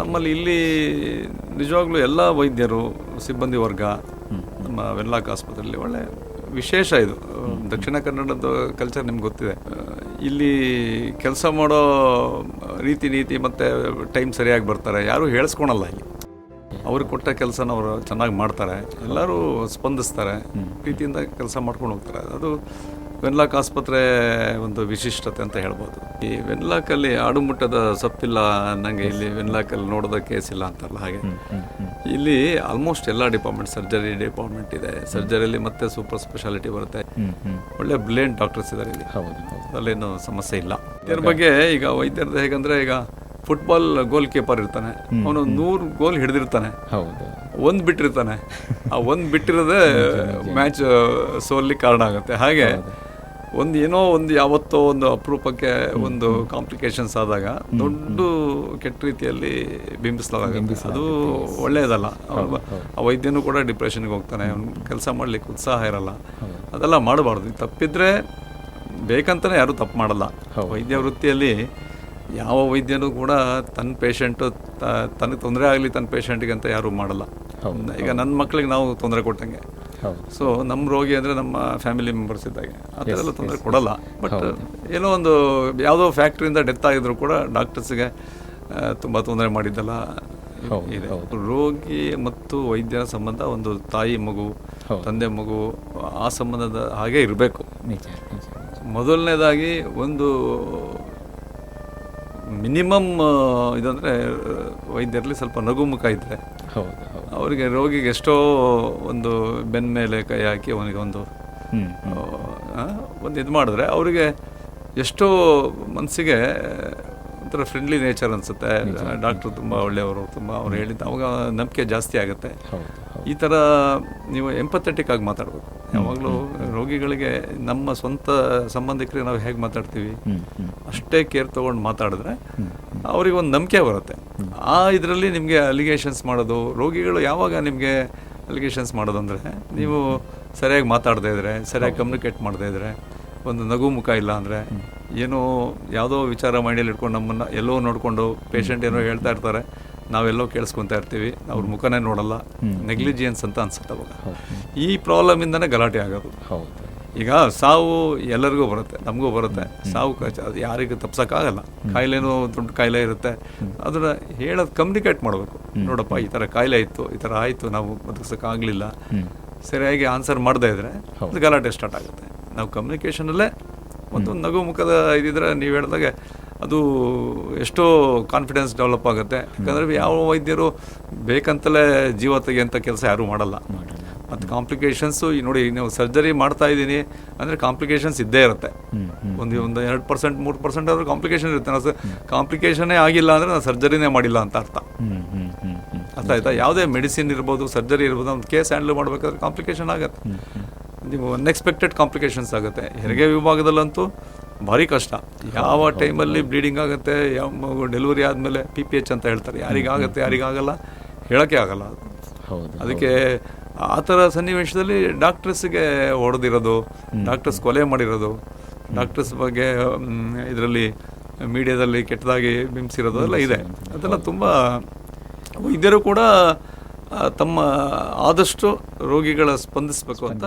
ನಮ್ಮಲ್ಲಿ ಇಲ್ಲಿ ನಿಜವಾಗ್ಲೂ ಎಲ್ಲ ವೈದ್ಯರು ಸಿಬ್ಬಂದಿ ವರ್ಗ ನಮ್ಮ ವೆನ್ಲಾಕ್ ಆಸ್ಪತ್ರೆಯಲ್ಲಿ ಒಳ್ಳೆ ವಿಶೇಷ ಇದು. ದಕ್ಷಿಣ ಕನ್ನಡದ ಕಲ್ಚರ್ ನಿಮ್ಗೆ ಗೊತ್ತಿದೆ. ಇಲ್ಲಿ ಕೆಲಸ ಮಾಡೋ ರೀತಿ ನೀತಿ ಮತ್ತು ಟೈಮ್ ಸರಿಯಾಗಿ ಬರ್ತಾರೆ. ಯಾರೂ ಹೇಳಿಸ್ಕೊಳಲ್ಲ ಇಲ್ಲಿ. ಅವ್ರಿಗೆ ಕೊಟ್ಟ ಕೆಲಸನ ಅವರು ಚೆನ್ನಾಗಿ ಮಾಡ್ತಾರೆ. ಎಲ್ಲರೂ ಸ್ಪಂದಿಸ್ತಾರೆ. ಪ್ರೀತಿಯಿಂದ ಕೆಲಸ ಮಾಡ್ಕೊಂಡು ಹೋಗ್ತಾರೆ. ಅದು ವೆನ್ಲಾಕ್ ಆಸ್ಪತ್ರೆ ಒಂದು ವಿಶಿಷ್ಟತೆ ಅಂತ ಹೇಳ್ಬೋದು. ಈ ವೆನ್ಲಾಕಲ್ಲಿ ಆಡುಮುಟ್ಟದ ಸಪ್ಪಿಲ್ಲ ಅನ್ನಂಗೆ ಇಲ್ಲಿ ವೆನ್ಲಾಕಲ್ಲಿ ನೋಡೋದ ಕೇಸ್ ಇಲ್ಲ ಅಂತಾರಲ್ಲ ಹಾಗೆ. ಇಲ್ಲಿ ಆಲ್ಮೋಸ್ಟ್ ಎಲ್ಲ ಡಿಪಾರ್ಟ್ಮೆಂಟ್ ಸರ್ಜರಿ ಡಿಪಾರ್ಟ್ಮೆಂಟ್ ಇದೆ. ಸರ್ಜರಿಯಲ್ಲಿ ಮತ್ತೆ ಸೂಪರ್ ಸ್ಪೆಷಾಲಿಟಿ ಬರುತ್ತೆ. ಒಳ್ಳೆ ಬ್ಲೇನ್ ಡಾಕ್ಟರ್ಸ್ ಇದ್ದಾರೆ ಇಲ್ಲಿ. ಅಲ್ಲೇನು ಸಮಸ್ಯೆ ಇಲ್ಲ. ಇದ್ರ ಬಗ್ಗೆ ಈಗ ವೈದ್ಯರದ ಹೇಗಂದ್ರೆ ಈಗ ಫುಟ್ಬಾಲ್ ಗೋಲ್ ಕೀಪರ್ ಇರ್ತಾನೆ. ಅವನು ನೂರು ಗೋಲ್ ಹಿಡಿದಿರ್ತಾನೆ. ಹೌದು. ಒಂದು ಬಿಟ್ಟಿರ್ತಾನೆ. ಆ ಒಂದು ಬಿಟ್ಟಿರೋದೇ ಮ್ಯಾಚ್ ಸೋಲ್ಲಿ ಕಾರಣ ಆಗುತ್ತೆ. ಹಾಗೆ ಒಂದು ಏನೋ ಒಂದು ಯಾವತ್ತೋ ಒಂದು ಅಪರೂಪಕ್ಕೆ ಒಂದು ಕಾಂಪ್ಲಿಕೇಶನ್ಸ್ ಆದಾಗ ದೊಡ್ಡ ಕೆಟ್ಟ ರೀತಿಯಲ್ಲಿ ಬಿಂಬಿಸಲಾಗುತ್ತೆ. ಅದು ಒಳ್ಳೆಯದಲ್ಲ ಆ ವೈದ್ಯನೂ ಕೂಡ ಡಿಪ್ರೆಷನ್ಗೆ ಹೋಗ್ತಾನೆ. ಅವ್ನು ಕೆಲಸ ಮಾಡಲಿಕ್ಕೆ ಉತ್ಸಾಹ ಇರಲ್ಲ. ಅದೆಲ್ಲ ಮಾಡಬಾರ್ದು. ತಪ್ಪಿದ್ರೆ ಬೇಕಂತಲೇ ಯಾರೂ ತಪ್ಪು ಮಾಡಲ್ಲ. ವೈದ್ಯ ವೃತ್ತಿಯಲ್ಲಿ ಯಾವ ವೈದ್ಯನೂ ಕೂಡ ತನ್ನ ಪೇಷಂಟು ತನಗೆ ತೊಂದರೆ ಆಗಲಿ ತನ್ನ ಪೇಷಂಟಿಗೆ ಅಂತ ಯಾರೂ ಮಾಡಲ್ಲ. ಈಗ ನನ್ನ ಮಕ್ಕಳಿಗೆ ನಾವು ತೊಂದರೆ ಕೊಟ್ಟಂಗೆ. ಸೊ ನಮ್ಮ ರೋಗಿ ಅಂದರೆ ನಮ್ಮ ಫ್ಯಾಮಿಲಿ ಮೆಂಬರ್ಸ್ ಇದ್ದಾಗೆ. ಆ ಥರ ಎಲ್ಲ ತೊಂದರೆ ಕೊಡಲ್ಲ. ಬಟ್ ಏನೋ ಒಂದು ಯಾವುದೋ ಫ್ಯಾಕ್ಟ್ರಿಯಿಂದ ಡೆತ್ ಆಗಿದ್ರು ಕೂಡ ಡಾಕ್ಟರ್ಸ್ಗೆ ತುಂಬ ತೊಂದರೆ ಮಾಡಿದ್ದಲ್ಲ ಇದೆ. ರೋಗಿ ಮತ್ತು ವೈದ್ಯರ ಸಂಬಂಧ ಒಂದು ತಾಯಿ ಮಗು ತಂದೆ ಮಗು ಆ ಸಂಬಂಧದ ಹಾಗೆ ಇರಬೇಕು. ಮೊದಲನೇದಾಗಿ ಒಂದು ಮಿನಿಮಮ್ ಇದಂದರೆ ವೈದ್ಯರಲ್ಲಿ ಸ್ವಲ್ಪ ನಗುಮುಖ ಇದ್ದರೆ ಹೌದು. ಅವರಿಗೆ ರೋಗಿಗೆ ಎಷ್ಟೋ ಒಂದು ಬೆನ್ನ ಮೇಲೆ ಕೈ ಹಾಕಿ ಅವನಿಗೆ ಒಂದು ಒಂದು ಇದು ಮಾಡಿದ್ರೆ ಅವರಿಗೆ ಎಷ್ಟೋ ಮನಸ್ಸಿಗೆ ಒಂಥರ ಫ್ರೆಂಡ್ಲಿ ನೇಚರ್ ಅನಿಸುತ್ತೆ. ಡಾಕ್ಟ್ರು ತುಂಬ ಒಳ್ಳೆಯವರು ತುಂಬ ಅವ್ರು ಹೇಳಿದ್ದು ಅವಾಗ ನಂಬಿಕೆ ಜಾಸ್ತಿ ಆಗುತ್ತೆ. ಈ ಥರ ನೀವು ಎಂಪಥೆಟಿಕ್ ಆಗಿ ಮಾತಾಡಬೇಕು. ಯಾವಾಗಲೂ ರೋಗಿಗಳಿಗೆ ನಮ್ಮ ಸ್ವಂತ ಸಂಬಂಧಿಕರಿಗೆ ನಾವು ಹೇಗೆ ಮಾತಾಡ್ತೀವಿ? ಅಷ್ಟೇ ಕೇರ್ ತೊಗೊಂಡು ಮಾತಾಡಿದ್ರೆ ಅವ್ರಿಗೆ ಒಂದು ನಂಬಿಕೆ ಬರುತ್ತೆ. ಆ ಇದರಲ್ಲಿ ನಿಮಗೆ ಅಲಿಗೇಷನ್ಸ್ ಮಾಡೋದು ರೋಗಿಗಳು ಯಾವಾಗ ನಿಮಗೆ ಅಲಿಗೇಷನ್ಸ್ ಮಾಡೋದಂದರೆ ನೀವು ಸರಿಯಾಗಿ ಮಾತಾಡದೇ ಇದ್ರೆ ಸರಿಯಾಗಿ ಕಮ್ಯುನಿಕೇಟ್ ಮಾಡದೇ ಇದ್ರೆ ಒಂದು ನಗು ಮುಖ ಇಲ್ಲ ಅಂದರೆ ಏನೋ ಯಾವುದೋ ವಿಚಾರ ಮೈಂಡಲ್ಲಿ ಇಟ್ಕೊಂಡು ನಮ್ಮನ್ನು ಎಲ್ಲೋ ನೋಡಿಕೊಂಡು ಪೇಷಂಟ್ ಏನೋ ಹೇಳ್ತಾ ಇರ್ತಾರೆ ನಾವೆಲ್ಲೋ ಕೇಳಿಸ್ಕೊತಾ ಇರ್ತೀವಿ ಅವ್ರ ಮುಖನೇ ನೋಡಲ್ಲ ನೆಗ್ಲಿಜಿಯನ್ಸ್ ಅಂತ ಅನ್ಸುತ್ತೆ ಅವಾಗ. ಈ ಪ್ರಾಬ್ಲಮಿಂದನೇ ಗಲಾಟೆ ಆಗೋದು. ಹೌದು. ಈಗ ಸಾವು ಎಲ್ಲರಿಗೂ ಬರುತ್ತೆ ನಮಗೂ ಬರುತ್ತೆ. ಸಾವು ಅದು ಯಾರಿಗೂ ತಪ್ಸೋಕ್ಕಾಗಲ್ಲ. ಕಾಯಿಲೆನೂ ದೊಡ್ಡ ಕಾಯಿಲೆ ಇರುತ್ತೆ. ಅದನ್ನ ಹೇಳೋದು ಕಮ್ಯುನಿಕೇಟ್ ಮಾಡಬೇಕು. ನೋಡಪ್ಪ ಈ ಥರ ಕಾಯಿಲೆ ಇತ್ತು ಈ ಥರ ಆಯಿತು ನಾವು ಬದುಕ್ಸೋಕ್ಕಾಗಲಿಲ್ಲ. ಸರಿಯಾಗಿ ಆನ್ಸರ್ ಮಾಡದೇ ಇದ್ರೆ ಅದು ಗಲಾಟೆ ಸ್ಟಾರ್ಟ್ ಆಗುತ್ತೆ. ನಾವು ಕಮ್ಯುನಿಕೇಷನಲ್ಲೇ ಒಂದು ನಗು ಮುಖದ ಇದಿದ್ರೆ ನೀವು ಹೇಳಿದಾಗೆ ಅದು ಎಷ್ಟೋ ಕಾನ್ಫಿಡೆನ್ಸ್ ಡೆವಲಪ್ ಆಗುತ್ತೆ. ಯಾಕಂದ್ರೆ ಯಾವ ವೈದ್ಯರು ಬೇಕಂತಲೇ ಜೀವ ತೆಗೆಯಂಥ ಕೆಲಸ ಯಾರೂ ಮಾಡಲ್ಲ. ಮತ್ತು ಕಾಂಪ್ಲಿಕೇಶನ್ಸು ಈ ನೋಡಿ ನೀವು ಸರ್ಜರಿ ಮಾಡ್ತಾ ಇದ್ದೀನಿ ಅಂದರೆ ಕಾಂಪ್ಲಿಕೇಶನ್ಸ್ ಇದ್ದೇ ಇರುತ್ತೆ. ಒಂದು ಒಂದು ಎರಡು ಪರ್ಸೆಂಟ್ ಮೂರು ಪರ್ಸೆಂಟ್ ಆದರೂ ಕಾಂಪ್ಲಿಕೇಶನ್ ಇರುತ್ತೆ. ನಾವು ಕಾಂಪ್ಲಿಕೇಶನೇ ಆಗಿಲ್ಲ ಅಂದರೆ ನಾನು ಸರ್ಜರಿನೇ ಮಾಡಿಲ್ಲ ಅಂತ ಅರ್ಥ. ಅರ್ಥ ಆಯ್ತಾ? ಯಾವುದೇ ಮೆಡಿಸಿನ್ ಇರ್ಬೋದು ಸರ್ಜರಿ ಇರ್ಬೋದು ಒಂದು ಕೇಸ್ ಹ್ಯಾಂಡಲ್ ಮಾಡಬೇಕಾದ್ರೆ ಕಾಂಪ್ಲಿಕೇಶನ್ ಆಗುತ್ತೆ. ನೀವು ಅನ್ಎಕ್ಸ್ಪೆಕ್ಟೆಡ್ ಕಾಂಪ್ಲಿಕೇಶನ್ಸ್ ಆಗುತ್ತೆ. ಹೆರಿಗೆ ವಿಭಾಗದಲ್ಲಂತೂ ಭಾರಿ ಕಷ್ಟ. ಯಾವ ಟೈಮಲ್ಲಿ ಬ್ಲೀಡಿಂಗ್ ಆಗುತ್ತೆ ಯಾವ ಡೆಲಿವರಿ ಆದಮೇಲೆ ಪಿ ಪಿ ಎಚ್ ಅಂತ ಹೇಳ್ತಾರೆ. ಯಾರಿಗಾಗುತ್ತೆ ಯಾರಿಗಾಗಲ್ಲ ಹೇಳೋಕ್ಕೆ ಆಗಲ್ಲ. ಅದು ಅದಕ್ಕೆ ಆ ಥರ ಸನ್ನಿವೇಶದಲ್ಲಿ ಡಾಕ್ಟರ್ಸ್ಗೆ ಹೊಡೆದಿರೋದು ಡಾಕ್ಟರ್ಸ್ ಕೊಲೆ ಮಾಡಿರೋದು ಡಾಕ್ಟರ್ಸ್ ಬಗ್ಗೆ ಇದರಲ್ಲಿ ಮೀಡಿಯಾದಲ್ಲಿ ಕೆಟ್ಟದಾಗಿ ಬಿಂಬಿಸಿರೋದು ಎಲ್ಲ ಇದೆ. ಅದೆಲ್ಲ ತುಂಬ ವೈದ್ಯರು ಕೂಡ ತಮ್ಮ ಆದಷ್ಟು ರೋಗಿಗಳ ಸ್ಪಂದಿಸಬೇಕು ಅಂತ